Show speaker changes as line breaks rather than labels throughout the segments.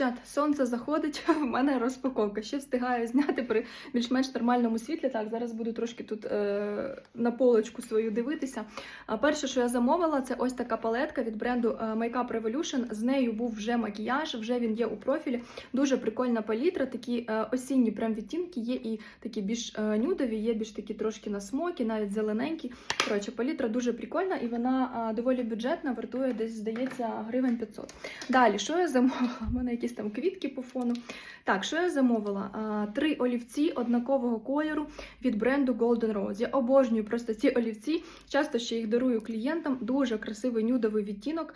Дівчат, сонце заходить, в мене розпаковка. Ще встигаю зняти при більш-менш нормальному світлі. Так, зараз буду трошки тут е, на полочку свою дивитися. А перше, що я замовила, це ось така палетка від бренду е, Makeup Revolution. З нею був вже макіяж, вже він є у профілі. Дуже прикольна палітра, такі е, осінні прям відтінки, є і такі більш е, нюдові, є більш такі трошки на смокі, навіть зелененькі. Коротше, палітра дуже прикольна і вона е, доволі бюджетна, вартує десь, здається, гривень 500. Далі, що я замовила? У мене якісь там квітки по фону. Так, що я замовила? Три олівці однакового кольору від бренду Golden Rose. Я обожнюю просто ці олівці. Часто ще їх дарую клієнтам. Дуже красивий нюдовий відтінок.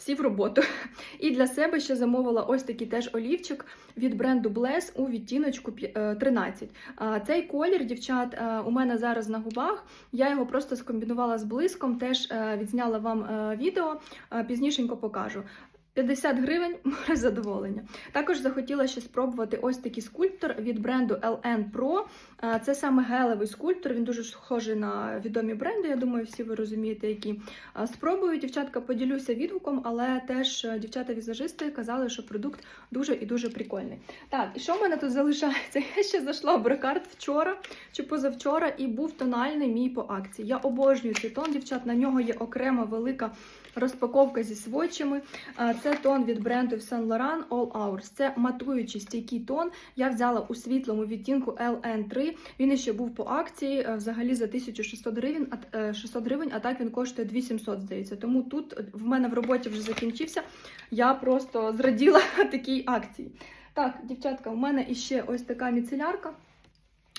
Всі в роботу. І для себе ще замовила ось такий теж олівчик від бренду Bless у відтіночку е, 13. Цей колір, дівчат, е, у мене зараз на губах. Я його просто скомбінувала з блиском, теж е, відзняла вам е, відео, е, пізнішенько покажу. 50 гривень море задоволення. Також захотіла ще спробувати ось такий скульптор від бренду LN Pro. Це саме гелевий скульптор. Він дуже схожий на відомі бренди. Я думаю, всі ви розумієте, які спробую. Дівчатка, поділюся відгуком, але теж е, дівчата-візажисти казали, що продукт дуже і дуже прикольний. Так, і що в мене тут залишається? Я ще зайшла в брокарт вчора чи позавчора, і був тональний мій по акції. Я обожнюю цей тон, дівчат. На нього є окрема велика розпаковка зі сводчами. Це тон від бренду Saint Laurent All Hours. Це матуючий стійкий тон. Я взяла у світлому відтінку LN3. Він ще був по акції е, взагалі за 1600 гривень, а е, 600 гривень, а так він коштує 2700, здається. Тому тут в мене в роботі вже закінчився. Я просто зраділа такій акції. Так, дівчатка, у мене іще ось така міцелярка.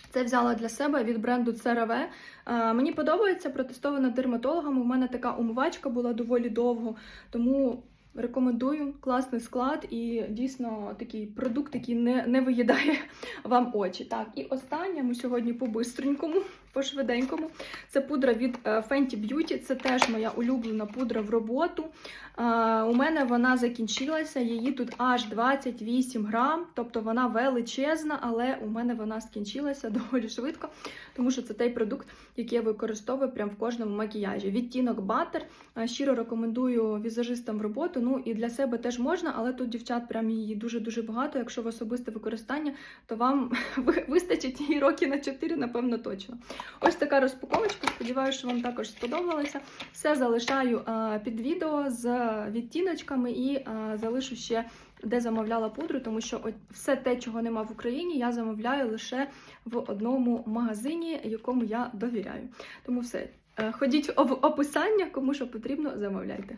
Це взяла для себе від бренду CeraVe. Е, Мені подобається, протестована дерматологами. У мене така умивачка була доволі довго, тому рекомендую класний склад і дійсно такий продукт, який не, не виїдає вам очі. Так, і останнє ми сьогодні по-бистренькому, по-швиденькому. Це пудра від е, Fenty Beauty. Це теж моя улюблена пудра в роботу. Е, У мене вона закінчилася, її тут аж 28 грам, тобто вона величезна, але у мене вона скінчилася доволі швидко, тому що це той продукт, який я використовую прямо в кожному макіяжі. Відтінок Butter. Е, Щиро рекомендую візажистам в роботу. Ну і для себе теж можна, але тут дівчат прям її дуже-дуже багато. Якщо в особисте використання, то вам вистачить її роки на 4, напевно, точно. Ось така розпаковочка. Сподіваюся, що вам також сподобалося. Все залишаю е, під відео з відтіночками і е, залишу ще де замовляла пудру, тому що от все те, чого нема в Україні, я замовляю лише в одному магазині, якому я довіряю. Тому все. Е, Ходіть в описання, кому що потрібно, замовляйте.